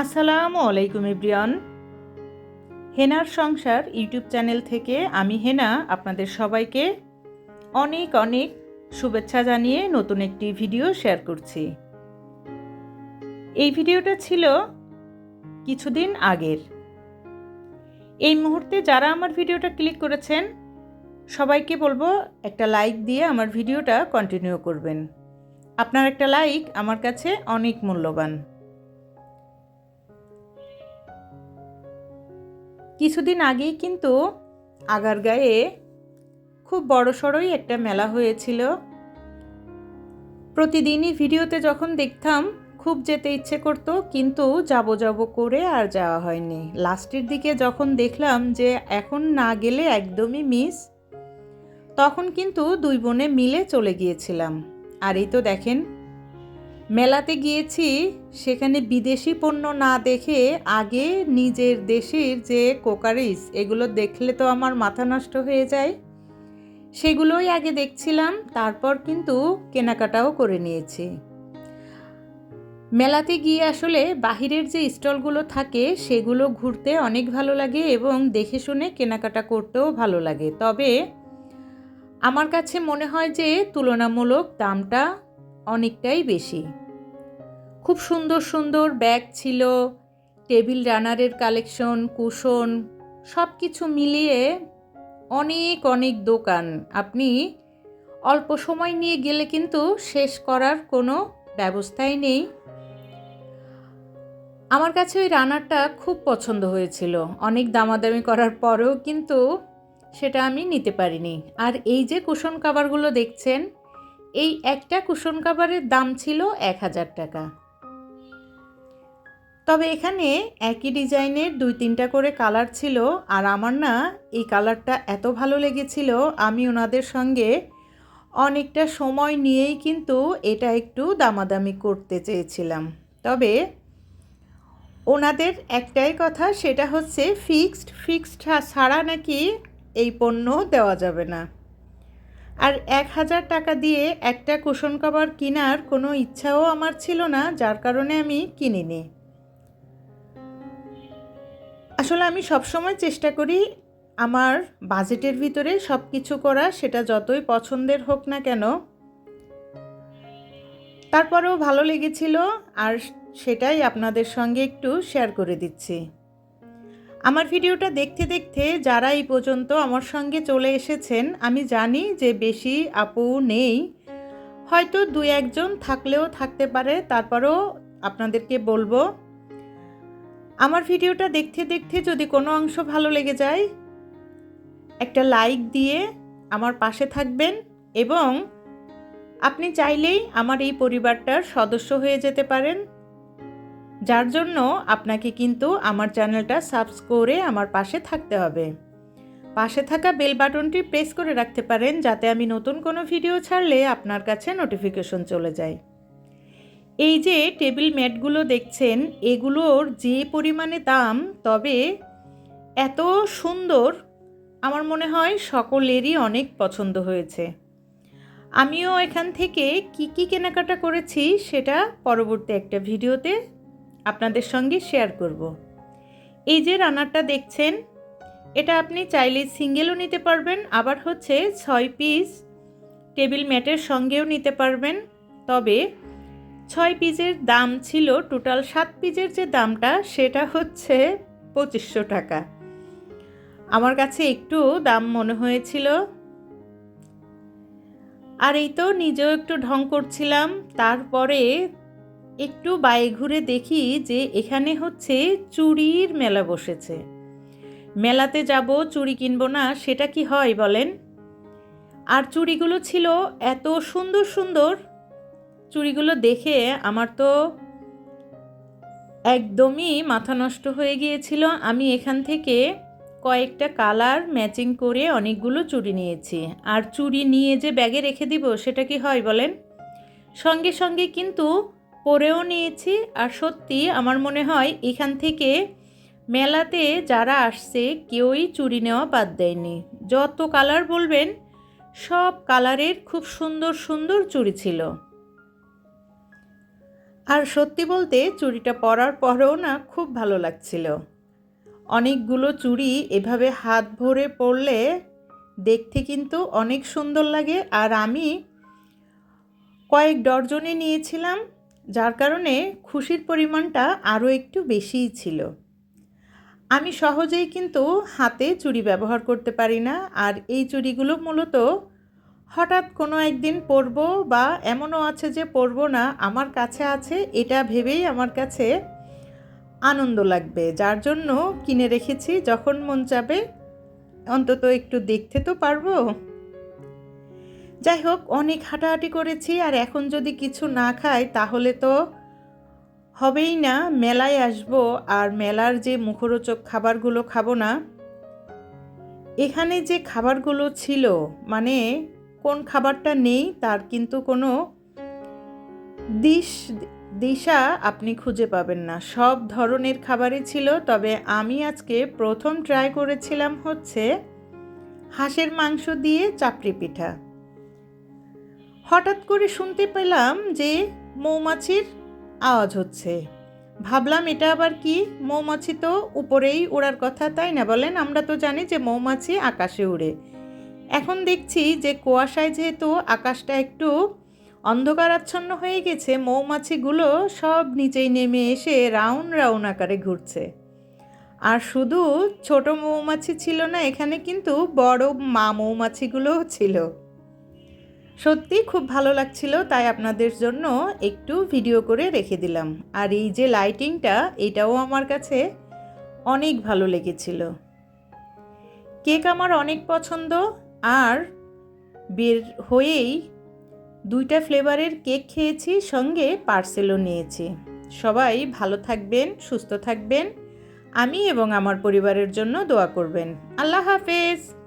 আসসালামু আলাইকুম ইব্রিয়ান হেনার সংসার ইউটিউব চ্যানেল থেকে আমি হেনা আপনাদের সবাইকে অনেক অনেক শুভেচ্ছা জানিয়ে নতুন একটি ভিডিও শেয়ার করছি। এই ভিডিওটা ছিল কিছুদিন আগের। এই মুহূর্তে যারা আমার ভিডিওটা ক্লিক করেছেন, সবাইকে বলব একটা লাইক দিয়ে আমার ভিডিওটা কন্টিনিউ করবেন। আপনার একটা লাইক আমার কাছে অনেক মূল্যবান। কিছুদিন আগেই কিন্তু আগারগাঁয়ে খুব বড় সড়ই একটা মেলা হয়েছিল। প্রতিদিনই ভিডিওতে যখন দেখতাম, খুব যেতে ইচ্ছে করতো, কিন্তু যাব যাব করে আর যাওয়া হয়নি। লাস্টের দিকে যখন দেখলাম যে এখন না গেলে একদমই মিস, তখন কিন্তু দুই বোনে মিলে চলে গিয়েছিলাম। আর এই তো দেখেন মেলাতে গিয়েছি, সেখানে বিদেশি পণ্য না দেখে আগে নিজের দেশের যে কোকারিস, এগুলো দেখলে তো আমার মাথা নষ্ট হয়ে যায়। সেগুলোই আগে দেখছিলাম, তারপর কিন্তু কেনাকাটাও করে নিয়েছি। মেলাতে গিয়ে আসলে বাহিরের যে স্টলগুলো থাকে, সেগুলো ঘুরতে অনেক ভালো লাগে এবং দেখে শুনে কেনাকাটা করতেও ভালো লাগে। তবে আমার কাছে মনে হয় যে তুলনামূলক দামটা অনেকটাই বেশি। খুব সুন্দর সুন্দর ব্যাগ ছিল, টেবিল রানারের কালেকশন, কুশন সব কিছু মিলিয়ে অনেক অনেক দোকান। আপনি অল্প সময় নিয়ে গেলে কিন্তু শেষ করার কোনো ব্যবস্থাই নেই। আমার কাছে ওই রানারটা খুব পছন্দ হয়েছিল। অনেক দামাদামি করার পরেও কিন্তু সেটা আমি নিতে পারিনি। আর এই যে কুশন কাভারগুলো দেখছেন, এই একটা কুশন কাভারের দাম ছিল এক হাজার টাকা। তবে এখানে একই ডিজাইনের দুই তিনটা করে কালার ছিল, আর আমার না এই কালারটা এত ভালো লেগেছিল, আমি ওনাদের সঙ্গে অনেকটা সময় নিয়েই কিন্তু এটা একটু দামাদামি করতে চেয়েছিলাম। তবে ওনাদের একটাই কথা, সেটা হচ্ছে ফিক্সড ফিক্সড ছাড়া নাকি এই পণ্য দেওয়া যাবে না। আর এক হাজার টাকা দিয়ে একটা কুশন কভার কেনার কোনো ইচ্ছাও আমার ছিল না, যার কারণে আমি কিনিনি। আসলে আমি সবসময় চেষ্টা করি আমার বাজেটের ভিতরে সব কিছু করা, সেটা যতই পছন্দের হোক না কেন। তারপরেও ভালো লেগেছিল আর সেটাই আপনাদের সঙ্গে একটু শেয়ার করে দিচ্ছি। আমার ভিডিওটা দেখতে দেখতে যারা এই পর্যন্ত আমার সঙ্গে চলে এসেছেন, আমি জানি যে বেশি আপু নেই। হয়তো দুই একজন থাকলেও থাকতে পারে, তারপরেও আপনাদেরকে বলব আমার ভিডিওটা দেখতে দেখতে যদি কোনো অংশ ভালো লেগে যায়, একটা লাইক দিয়ে আমার পাশে থাকবেন এবং আপনি চাইলেই আমার এই পরিবারটার সদস্য হয়ে যেতে পারেন। যার জন্য আপনাকে কিন্তু আমার চ্যানেলটা সাবস করে আমার পাশে থাকতে হবে। পাশে থাকা বেল বাটনটি প্রেস করে রাখতে পারেন যাতে আমি নতুন কোনো ভিডিও ছাড়লে আপনার কাছে নোটিফিকেশন চলে যায়। এই যে টেবিল ম্যাটগুলো দেখছেন, এগুলোর যে পরিমাণে দাম, তবে এত সুন্দর, আমার মনে হয় সকলেরই অনেক পছন্দ হয়েছে আমিও এখান থেকে কি কি কেনাকাটা করেছি সেটা পরবর্তী একটা ভিডিওতে আপনাদের সঙ্গে শেয়ার করব। এই যে রানারটা দেখছেন, এটা আপনি চাইলে সিঙ্গেলও নিতে পারবেন, আবার হচ্ছে ছয় পিস টেবিল ম্যাটের সঙ্গেও নিতে পারবেন তবে ছয় পিসের দাম ছিল, টোটাল সাত পিসের যে দামটা, সেটা হচ্ছে পঁচিশশো টাকা। আমার কাছে একটু দাম মনে হয়েছিল। আর এই তো নিজেও একটু ঢং করছিলাম। তারপরে একটু বায়ে ঘুরে দেখি যে এখানে হচ্ছে চুড়ির মেলা বসেছে। মেলাতে যাব, চুড়ি কিনবো না, সেটা কি হয় বলেন? আর চুড়িগুলো ছিল এত সুন্দর সুন্দর চুড়িগুলো দেখে আমার তো একদমই মাথা নষ্ট হয়ে গিয়েছিল। আমি এখান থেকে কয়েকটা কালার ম্যাচিং করে অনেকগুলো চুড়ি নিয়েছি। আর চুড়ি নিয়ে যে ব্যাগে রেখে দিব, সেটা কি হয় বলেন? সঙ্গে সঙ্গে কিন্তু পরেও নিয়েছি। আর সত্যি আমার মনে হয় এখান থেকে মেলাতে যারা আসছে, কেউই চুড়ি নেওয়া বাদ দেয়নি। যত কালার বলবেন, সব কালারের খুব সুন্দর সুন্দর চুড়ি ছিল। আর সত্যি বলতে চুড়িটা পরার পরেও না খুব ভালো লাগছিল। অনেকগুলো চুড়ি এভাবে হাত ভরে পরলে দেখতে কিন্তু অনেক সুন্দর লাগে। আর আমি কয়েক ডর্জনে নিয়েছিলাম, যার কারণে খুশির পরিমাণটা আরও একটু বেশিই ছিল। আমি সহজেই কিন্তু হাতে চুড়ি ব্যবহার করতে পারি না। আর এই চুড়িগুলো মূলত হঠাৎ কোনো একদিন পরব বা এমনও আছে যে পরব না, আমার কাছে আছে, এটা ভেবেই আমার কাছে আনন্দ লাগবে। যার জন্য কিনে রেখেছি, যখন মন চাবে, অন্তত একটু দেখতে তো পারব। যাই হোক, অনেক হাঁটাহাঁটি করেছি, আর এখন যদি কিছু না খাই, তাহলে তো হবেই না, মেলায় আসব, আর মেলার যে মুখরোচক খাবারগুলো খাব না, এখানে যে খাবারগুলো ছিল মানে কোন খাবারটা নেই, তার কিন্তু কোনো দিশ, দিশা আপনি খুঁজে পাবেন না। সব ধরনের খাবারই ছিল, তবে আমি আজকে প্রথম ট্রাই করেছিলাম হচ্ছে হাঁসের মাংস দিয়ে চাপড়ি পিঠা। হঠাৎ করে শুনতে পেলাম যে মৌমাছির আওয়াজ হচ্ছে। ভাবলাম এটা আবার কি? মৌমাছি তো উপরেই ওড়ার কথা, তাই না বলেন? আমরা তো জানি যে মৌমাছি আকাশে উড়ে। এখন দেখছি যে কুয়াশায় যেহেতু আকাশটা একটু অন্ধকারাচ্ছন্ন হয়ে গেছে, মৌমাছিগুলো সব নিচেই নেমে এসে রাউন্ড রাউন্ড আকারে ঘুরছে। আর শুধু ছোট মৌমাছি ছিল না, এখানে কিন্তু বড় মা মৌমাছিগুলোও ছিল। সত্যি খুব ভালো লাগছিল, তাই আপনাদের জন্য একটু ভিডিও করে রেখে দিলাম। আর এই যে লাইটিংটা, এটাও আমার কাছে অনেক ভালো লেগেছিল। কেক আমার অনেক পছন্দ আর বের হয়েই দুইটা ফ্লেভারের কেক খেয়েছি, সঙ্গে পার্সেলও নিয়েছি। সবাই ভালো থাকবেন, সুস্থ থাকবেন। আমি এবং আমার পরিবারের জন্য দোয়া করবেন। আল্লাহ হাফেজ।